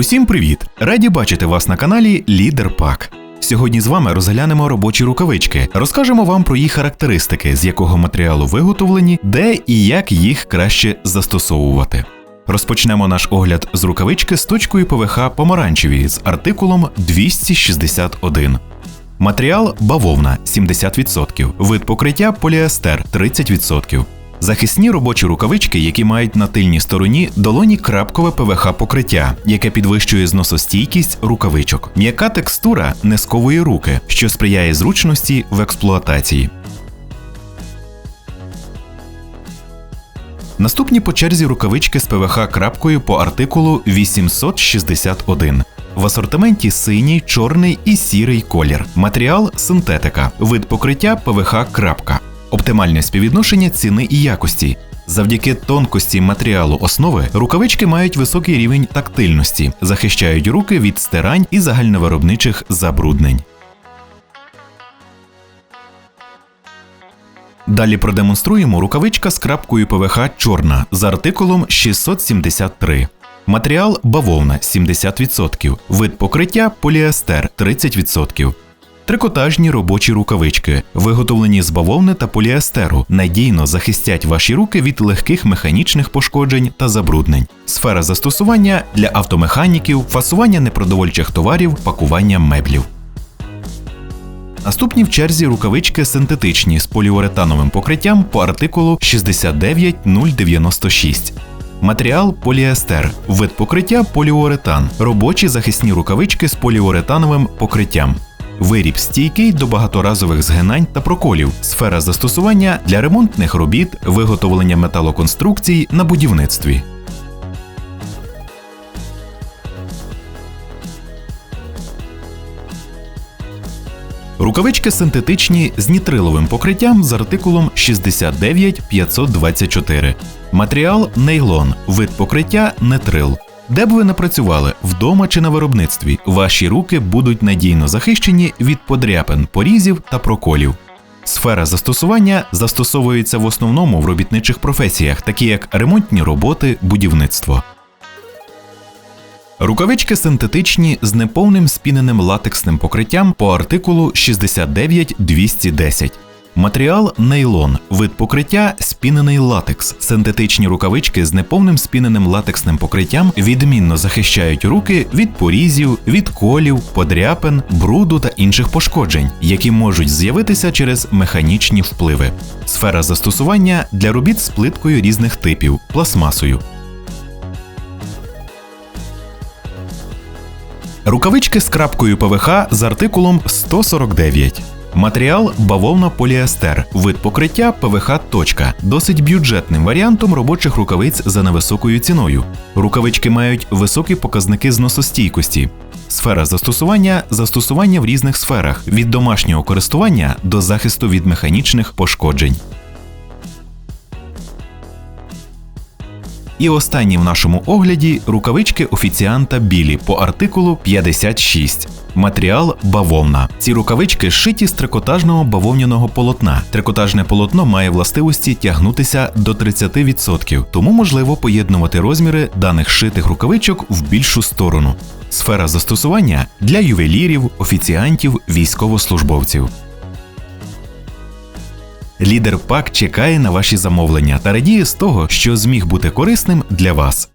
Усім привіт! Раді бачити вас на каналі Лідер Пак. Сьогодні з вами розглянемо робочі рукавички, розкажемо вам про їх характеристики, з якого матеріалу виготовлені, де і як їх краще застосовувати. Розпочнемо наш огляд з рукавички з точкою ПВХ помаранчеві з артикулом 261. Матеріал бавовна 70%, вид покриття поліестер 30%. Захисні робочі рукавички, які мають на тильній стороні долоні крапкове ПВХ покриття, яке підвищує зносостійкість рукавичок. М'яка текстура не сковує руки, що сприяє зручності в експлуатації. Наступні по черзі рукавички з ПВХ крапкою по артикулу 861. В асортименті синій, чорний і сірий колір. Матеріал синтетика. Вид покриття ПВХ крапка. Оптимальне співвідношення ціни і якості. Завдяки тонкості матеріалу основи рукавички мають високий рівень тактильності, захищають руки від стирань і загальновиробничих забруднень. Далі продемонструємо рукавичка з крапкою ПВХ чорна з артикулом 673. Матеріал бавовна 70%, вид покриття поліестер 30%. Трикотажні робочі рукавички, виготовлені з бавовни та поліестеру, надійно захистять ваші руки від легких механічних пошкоджень та забруднень. Сфера застосування для автомеханіків, фасування непродовольчих товарів, пакування меблів. Наступні в черзі рукавички синтетичні з поліуретановим покриттям по артикулу 69096. Матеріал поліестер, вид покриття поліуретан, робочі захисні рукавички з поліуретановим покриттям. Виріб стійкий до багаторазових згинань та проколів, сфера застосування для ремонтних робіт, виготовлення металоконструкцій на будівництві. Рукавички синтетичні з нітриловим покриттям з артикулом 69524. Матеріал нейлон, вид покриття нетрил. Де б ви не працювали вдома чи на виробництві, ваші руки будуть надійно захищені від подряпин, порізів та проколів. Сфера застосування застосовується в основному в робітничих професіях, такі як ремонтні роботи, будівництво. Рукавички синтетичні з неповним спіненим латексним покриттям по артикулу 69210. Матеріал нейлон, вид покриття спінений латекс. Синтетичні рукавички з неповним спіненим латексним покриттям відмінно захищають руки від порізів, від колів, подряпин, бруду та інших пошкоджень, які можуть з'явитися через механічні впливи. Сфера застосування для робіт з плиткою різних типів, пластмасою. Рукавички з крапкою ПВХ з артикулом 149. Матеріал бавовна поліестер, вид покриття ПВХ. точка, досить бюджетним варіантом робочих рукавиць за невисокою ціною. Рукавички мають високі показники зносостійкості. Сфера застосування застосування в різних сферах від домашнього користування до захисту від механічних пошкоджень. І останні в нашому огляді рукавички офіціанта білі по артикулу 56. Матеріал бавовна. Ці рукавички зшиті з трикотажного бавовняного полотна. Трикотажне полотно має властивості тягнутися до 30%, тому можливо поєднувати розміри даних шитих рукавичок в більшу сторону. Сфера застосування для ювелірів, офіціантів, військовослужбовців. Лідер пак чекає на ваші замовлення та радіє з того, що зміг бути корисним для вас.